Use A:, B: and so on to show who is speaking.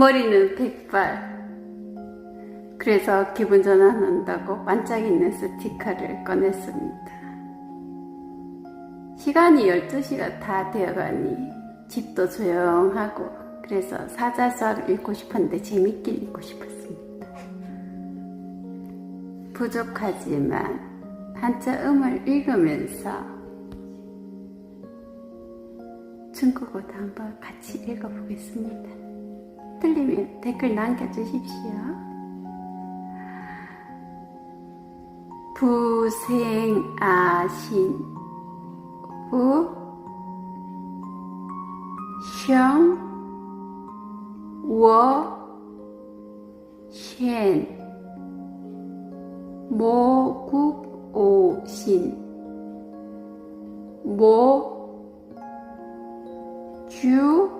A: 머리는 백발. 그래서 기분 전환한다고 반짝이는 스티커를 꺼냈습니다. 시간이 12시가 다 되어가니 집도 조용하고 그래서 사자서를 읽고 싶었는데 재밌게 읽고 싶었습니다. 부족하지만 한자 음을 읽으면서 중국어도 한번 같이 읽어보겠습니다. 틀리면 댓글 남겨주십시오. 부생아신 셴, 모국오신, 모, 주,